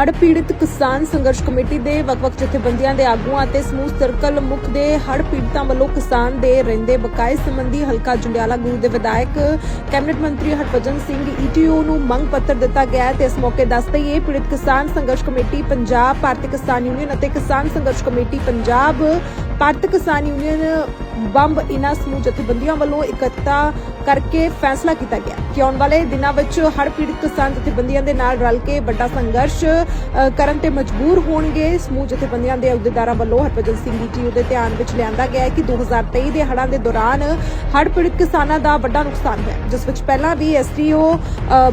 ਹੜ ਪੀੜਤ ਕਿਸਾਨ ਸੰਘਰਸ਼ ਕਮੇਟੀ ਦੇ ਵੱਖ-ਵੱਖ ਜਥੇਬੰਦੀਆਂ ਦੇ ਆਗੂਆਂ ਅਤੇ ਸਮੂਹ ਸਰਕਲ ਮੁਖ ਦੇ ਹੜ ਪੀੜਤਾਂ ਵੱਲੋਂ ਕਿਸਾਨ ਦੇ ਰਹਿੰਦੇ ਬਕਾਏ ਸੰਬੰਧੀ ਹਲਕਾ ਜੰਡਿਆਲਾ ਗੁਰੂ ਦੇ ਵਿਧਾਇਕ ਕੈਬਨਿਟ ਮੰਤਰੀ ਹਰਭਜਨ ਸਿੰਘ ਈਟੀਓ ਨੂੰ ਮੰਗ ਪੱਤਰ ਦਿੱਤਾ ਗਿਆ ਹੈ ਤੇ ਇਸ ਮੌਕੇ ਦੱਸਦੇ ਹੀ ਇਹ ਪੀੜਤ ਕਿਸਾਨ ਸੰਘਰਸ਼ ਕਮੇਟੀ ਪੰਜਾਬ, ਭਾਰਤੀ ਕਿਸਾਨ ਯੂਨੀਅਨ ਅਤੇ ਕਿਸਾਨ ਸੰਘਰਸ਼ ਕਮੇਟੀ ਪੰਜਾਬ ਭਾਰਤ ਕਿਸਾਨ ਯੂਨੀਅਨ ਬੰਬ ਇਨ੍ਹਾਂ ਸਮੂਹ ਜਥੇਬੰਦੀਆਂ ਵੱਲੋਂ ਇਕੱਠਾ ਕਰਕੇ ਫੈਸਲਾ ਕੀਤਾ ਗਿਆ। ਕਿ ਆਉਣ ਵਾਲੇ ਦਿਨਾਂ ਵਿੱਚ ਹੜ੍ਹ ਪੀੜਤ ਕਿਸਾਨ ਜਥੇਬੰਦੀਆਂ ਦੇ ਨਾਲ ਰਲ ਕੇ ਵੱਡਾ ਸੰਘਰਸ਼ ਕਰਨ ਤੇ ਮਜਬੂਰ ਹੋਣਗੇ, ਸਮੂਹ ਜਥੇਬੰਦੀਆਂ ਦੇ ਅਹੁਦੇਦਾਰਾਂ ਵੱਲੋਂ ਹਰਭਜਨ ਸਿੰਘ ਈਟੀਓ ਦੇ ਧਿਆਨ ਵਿੱਚ ਲਿਆਂਦਾ ਗਿਆ ਹੈ ਕਿ 2023 ਦੇ ਹੜ੍ਹਾਂ ਦੇ ਦੌਰਾਨ ਹੜ੍ਹ ਪੀੜਤ ਕਿਸਾਨਾਂ ਦਾ ਵੱਡਾ ਨੁਕਸਾਨ ਹੋਇਆ, ਜਿਸ ਵਿੱਚ ਪਹਿਲਾਂ ਵੀ ਐਸਟੀਓ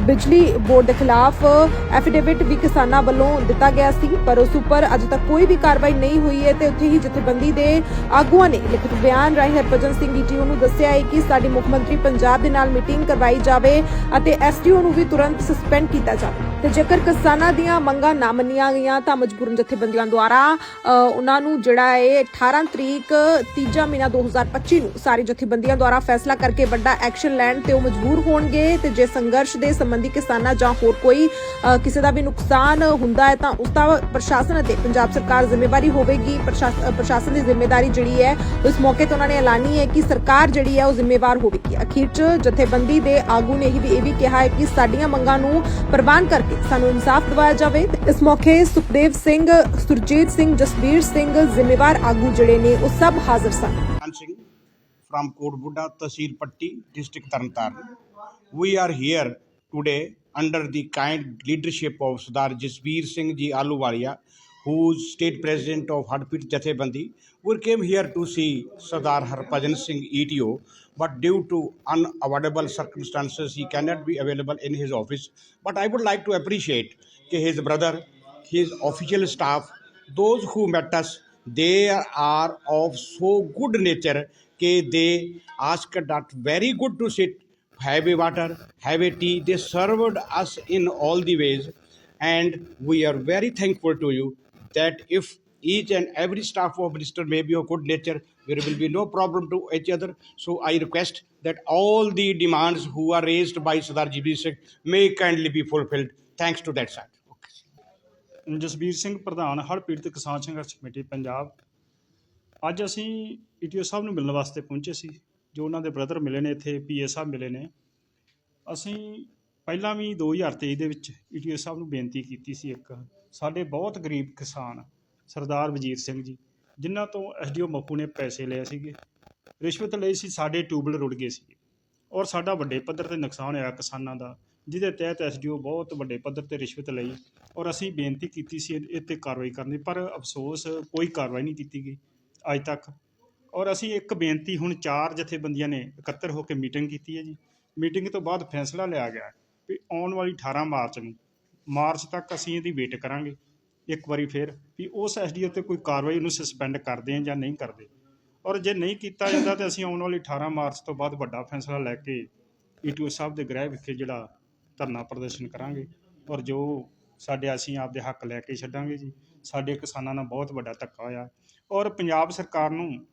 ਬਿਜਲੀ ਬੋਰਡ ਦੇ ਖਿਲਾਫ ਐਫੀਡੇਵਿਟ ਵੀ ਕਿਸਾਨਾਂ ਵੱਲੋਂ ਦਿੱਤਾ ਗਿਆ ਸੀ, ਪਰ ਉਸ ਉੱਪਰ ਅਜੇ ਤੱਕ ਕੋਈ ਵੀ ਕਾਰਵਾਈ ਨਹੀਂ ਹੋਈ ਹੈ ਤੇ ਉੱਥੇ ਹੀ ਜਥੇਬੰਦੀ ਦੇ ਆਗੂਆਂ ਨੇ ਲਿਖਤ ਬਿਆਨ ਰਾਹੀਂ ਹਰਭਜਨ ਸਿੰਘ ਈਟੀਓ ਨੂੰ ਦੱਸਿਆ ਹੈ ਕਿ ਸਾਡੀ ਮੁੱਖ ਮੰਤਰੀ ਪੰਜਾਬ ਦੇ ਨਾਲ ਮੀਟਿੰਗ ਕਰਵਾਈ ਜਾਵੇ ਅਤੇ ਐਸਟੀਓ ਨੂੰ ਵੀ ਤੁਰੰਤ ਸਸਪੈਂਡ ਕੀਤਾ ਜਾਵੇ। ਤੇ ਜੇਕਰ ਕਿਸਾਨਾਂ ਦੀਆਂ ਮੰਗਾਂ ਨਾ ਮੰਨੀਆਂ ਗਈਆਂ ਤਾਂ ਮਜਬੂਰਨ ਜਥੇਬੰਦੀਆਂ ਦੁਆਰਾ ਅ, ਉਹਨਾਂ ਨੂੰ ਜਿਹੜਾ ਹੈ 18 ਤਰੀਕ ਤੀਜਾ ਮਹੀਨਾ 2025 ਨੂੰ ਸਾਰੀ ਜਥੇਬੰਦੀਆਂ ਦੁਆਰਾ ਫੈਸਲਾ ਕਰਕੇ ਵੱਡਾ ਐਕਸ਼ਨ ਲੈਣ ਤੇ ਉਹ ਮਜਬੂਰ ਹੋਣਗੇ ਤੇ ਜੇ ਸੰਘਰਸ਼ ਦੇ ਸੰਬੰਧੀ ਕਿਸਾਨਾਂ ਜਾਂ ਹੋਰ ਕੋਈ ਕਿਸੇ ਦਾ ਵੀ ਨੁਕਸਾਨ ਹੁੰਦਾ ਹੈ ਤਾਂ ਉਸ ਦਾ ਪ੍ਰਸ਼ਾਸਨ ਅਤੇ ਪੰਜਾਬ ਸਰਕਾਰ ਜ਼ਿੰਮੇਵਾਰੀ ਹੋਵੇਗੀ। ਪ੍ਰਸ਼ਾਸ- ਪ੍ਰਸ਼ਾਸਨ ਦੀ ਜ਼ਿੰਮੇਵਾਰੀ ਜਿਹੜੀ ਹੈ ਇਸ ਮੌਕੇ ਤੇ ਉਹਨਾਂ ਨੇ ਐਲਾਨੀ ਹੈ ਕਿ ਸਰਕਾਰ ਜਿਹੜੀ ਹੈ ਉਹ ਜ਼ਿੰਮੇਵਾਰ ਹੋਵੇਗੀ। ਅਖੀਰ 'ਚ ਜਥੇਬੰਦੀ ਦੇ ਆਗੂ ਨੇ ਇਹ ਵੀ ਇਹ ਵੀ ਕਿਹਾ ਹੈ ਕਿ ਸਾਡੀਆਂ ਮੰਗਾਂ ਨੂੰ ਪ੍ਰਵਾਨ ਕਰ ਕਰਕੇ ਸਾਨੂੰ ਇਨਸਾਫ ਦਿਵਾਇਆ ਜਾਵੇ ਤੇ ਇਸ ਮੌਕੇ ਸੁਖਦੇਵ ਸਿੰਘ ਸੁਰਜੀਤ ਸਿੰਘ ਜਸਵੀਰ ਸਿੰਘ ਜ਼ਿੰਮੇਵਾਰ ਆਗੂ ਜਿਹੜੇ ਨੇ ਉਹ ਸਭ ਹਾਜ਼ਰ ਸਨ Khan Singh from Kodbuda, Tahsil Patti, District Tarntaran. We are here today under the kind leadership of Sardar Jasbir Singh Ji Aluwalia, who is state president of Hadpit Jathebandi. We came here to see Sadar Harpajan Singh ETO, but due to unavoidable circumstances, he cannot be available in his office. But I would like to appreciate his brother, his official staff, those who met us, they are of so good nature कि they asked that very good to sit, have a water, have a tea. They served us in all the ways, and we are very thankful to you that if each and every staff of minister may be of good nature, there will be no problem to each other. So I request that all the demands who are raised by Sardar GB Singh may kindly be fulfilled. Thanks to that side. Jasbir Singh ਪ੍ਰਧਾਨ ਹੜ੍ਹ ਪੀੜਤ ਕਿਸਾਨ ਸੰਘਰਸ਼ committee Punjab ਅੱਜ ਅਸੀਂ ETO ਸਾਹਿਬ ਨੂੰ ਮਿਲਣ ਵਾਸਤੇ ਪਹੁੰਚੇ ਸੀ ਜੋ ਉਹਨਾਂ ਦੇ ਬ੍ਰਦਰ ਮਿਲੇ ਨੇ ਇੱਥੇ ਪੀਏ ਸਾਹਿਬ ਮਿਲੇ ਨੇ ਅਸੀਂ ਪਹਿਲਾਂ ਵੀ 2023 ਦੇ ਵਿੱਚ ਈਟੀਓ ਸਾਹਿਬ ਨੂੰ ਬੇਨਤੀ ਕੀਤੀ ਸੀ ਇੱਕ ਸਾਡੇ ਬਹੁਤ ਗਰੀਬ ਕਿਸਾਨ ਸਰਦਾਰ ਵਜੀਰ ਸਿੰਘ ਜੀ, ਜਿਨ੍ਹਾਂ ਤੋਂ ਐਸਡੀਓ ਮੱਪੂ ਨੇ ਪੈਸੇ ਲਏ ਸੀਗੇ, ਰਿਸ਼ਵਤ ਲਈ ਸੀ, ਸਾਡੇ ਟਿਊਬਲ ਰੁੜ ਗਏ ਸੀ ਔਰ ਸਾਡਾ ਵੱਡੇ ਪੱਧਰ ਤੇ ਨੁਕਸਾਨ ਹੋਇਆ ਕਿਸਾਨਾਂ ਦਾ, ਜਿਹਦੇ ਤਹਿਤ ਐਸਡੀਓ ਬਹੁਤ ਵੱਡੇ ਪੱਧਰ ਤੇ ਰਿਸ਼ਵਤ ਲਈ, ਔਰ ਅਸੀਂ ਬੇਨਤੀ ਕੀਤੀ ਸੀ ਇਹ 'ਤੇ ਕਾਰਵਾਈ ਕਰਨੀ ਪਰ ਅਫਸੋਸ ਕੋਈ ਕਾਰਵਾਈ ਨਹੀਂ ਕੀਤੀ ਗਈ ਅੱਜ ਤੱਕ। ਔਰ ਅਸੀਂ ਇੱਕ ਬੇਨਤੀ, ਹੁਣ ਚਾਰ ਜਥੇਬੰਦੀਆਂ ਨੇ ਇਕੱਤਰ ਹੋ ਕੇ ਮੀਟਿੰਗ ਕੀਤੀ ਹੈ ਜੀ। ਮੀਟਿੰਗ ਤੋਂ ਬਾਅਦ ਫੈਸਲਾ ਲਿਆ ਗਿਆ ਵੀ ਆਉਣ ਵਾਲੀ 18 ਮਾਰਚ ਨੂੰ ਮਾਰਚ ਤੱਕ ਅਸੀਂ ਇਹਦੀ ਵੇਟ ਕਰਾਂਗੇ, ਇੱਕ ਵਾਰੀ ਫਿਰ, ਵੀ ਉਸ ਐਸਡੀਓ ਤੇ ਕੋਈ ਕਾਰਵਾਈ ਉਹਨੂੰ ਸਸਪੈਂਡ ਕਰਦੇ ਆ ਜਾਂ ਨਹੀਂ ਕਰਦੇ। ਔਰ ਜੇ ਨਹੀਂ ਕੀਤਾ ਜਾਂਦਾ ਤੇ ਅਸੀਂ ਆਉਣ ਵਾਲੀ 18 ਮਾਰਚ ਤੋਂ ਬਾਅਦ ਵੱਡਾ ਫੈਸਲਾ ਲੈ ਕੇ e ਈਟੀਓ ਸਾਹਿਬ ਦੇ ਗ੍ਰਹਿ ਵਿਖੇ ਜਿਹੜਾ ਧਰਨਾ ਪ੍ਰਦਰਸ਼ਨ ਕਰਾਂਗੇ। ਔਰ ਜੋ ਸਾਡੇ ਅਸੀਂ ਆਪਦੇ ਹੱਕ ਲੈ ਕੇ ਛੱਡਾਂਗੇ ਜੀ, ਸਾਡੇ ਕਿਸਾਨਾਂ ਨਾਲ ਬਹੁਤ ਵੱਡਾ ਧੱਕਾ ਹੋਇਆ। ਔਰ ਪੰਜਾਬ ਸਰਕਾਰ ਨੂੰ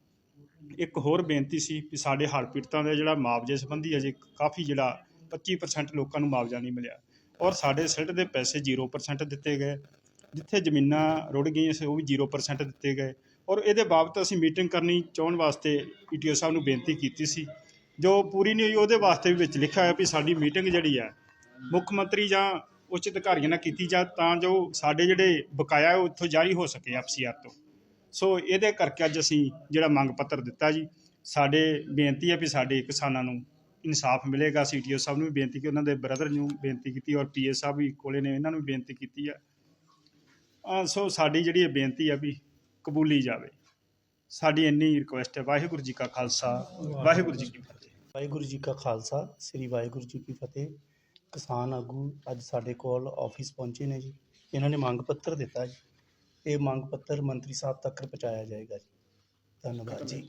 ਇੱਕ ਹੋਰ ਬੇਨਤੀ ਸੀ ਕਿ ਸਾਡੇ ਹੜ੍ਹ ਪੀੜਤਾਂ ਦਾ ਜਿਹੜਾ ਮੁਆਵਜ਼ੇ ਸੰਬੰਧੀ ਅਜੇ ਕਾਫੀ ਜਿਹੜਾ 25% ਲੋਕਾਂ ਨੂੰ ਮੁਆਵਜ਼ਾ ਨਹੀਂ ਮਿਲਿਆ। ਔਰ ਸਾਡੇ ਸਿਲਟ ਦੇ ਪੈਸੇ 0% ਦਿੱਤੇ ਗਏ। ਜਿੱਥੇ ਜ਼ਮੀਨਾਂ ਰੁੜ ਗਈਆਂ ਸੀ, ਉਹ ਵੀ 0% ਦਿੱਤੇ ਗਏ। ਔਰ ਇਹਦੇ ਬਾਬਤ ਅਸੀਂ ਮੀਟਿੰਗ ਕਰਨੀ ਚਾਹੁਣ ਵਾਸਤੇ ਈਟੀਓ ਸਾਹਿਬ ਨੂੰ ਬੇਨਤੀ ਕੀਤੀ ਸੀ। ਜੋ ਪੂਰੀ ਨਹੀਂ ਹੋਈ, ਉਹਦੇ ਵਾਸਤੇ ਵੀ ਵਿੱਚ ਲਿਖਿਆ ਹੋਇਆ ਵੀ ਸਾਡੀ ਮੀਟਿੰਗ ਜਿਹੜੀ ਹੈ, ਮੁੱਖ ਮੰਤਰੀ ਜਾਂ ਉੱਚ ਅਧਿਕਾਰੀਆਂ ਨਾਲ ਕੀਤੀ ਜਾ, ਤਾਂ ਜੋ ਸਾਡੇ ਜਿਹੜੇ ਬਕਾਇਆ ਉਹ ਉੱਥੋਂ ਜਾਰੀ ਹੋ ਸਕੇ ਐਫਸੀਆਰ ਤੋਂ। ਸੋ ਇਹਦੇ ਕਰਕੇ ਅੱਜ ਅਸੀਂ ਜਿਹੜਾ ਮੰਗ ਪੱਤਰ ਦਿੱਤਾ ਜੀ, ਸਾਡੇ ਬੇਨਤੀ ਹੈ ਵੀ ਸਾਡੇ ਕਿਸਾਨਾਂ ਨੂੰ ਇਨਸਾਫ ਮਿਲੇਗਾ। ਸੀਟੀਓ ਸਾਹਿਬ ਨੂੰ ਵੀ ਬੇਨਤੀ ਕੀਤੀ, ਉਹਨਾਂ ਦੇ ਬ੍ਰਦਰ ਨੂੰ ਬੇਨਤੀ ਕੀਤੀ ਔਰ ਪੀਏ ਸਾਹਿਬ ਵੀ ਕੋਲੇ ਨੇ, ਇਹਨਾਂ ਨੂੰ ਵੀ ਬੇਨਤੀ ਕੀਤੀ ਆ। ਸੋ ਸਾਡੀ ਜਿਹੜੀ ਇਹ ਬੇਨਤੀ ਆ ਵੀ ਕਬੂਲੀ ਜਾਵੇ। ਸਾਡੀ ਇੰਨੀ ਰਿਕੁਐਸਟ ਹੈ, ਵਾਹਿਗੁਰੂ ਜੀ ਕਾ ਖਾਲਸਾ, ਵਾਹਿਗੁਰੂ ਜੀ ਕੀ ਫਤਿਹ। ਵਾਹਿਗੁਰੂ ਜੀ ਕਾ ਖਾਲਸਾ, ਸ੍ਰੀ ਵਾਹਿਗੁਰੂ ਜੀ ਕੀ ਫਤਿਹ। ਕਿਸਾਨ ਆਗੂ ਅੱਜ ਸਾਡੇ ਕੋਲ ਆਫਿਸ ਪਹੁੰਚੇ ਨੇ ਜੀ। ਇਹਨਾਂ ਨੇ ਮੰਗ ਪੱਤਰ ਦਿੱਤਾ ਜੀ। ਇਹ ਮੰਗ ਪੱਤਰ ਮੰਤਰੀ ਸਾਹਿਬ ਤੱਕ ਪਹੁੰਚਾਇਆ ਜਾਏਗਾ ਜੀ। ਧੰਨਵਾਦ ਜੀ।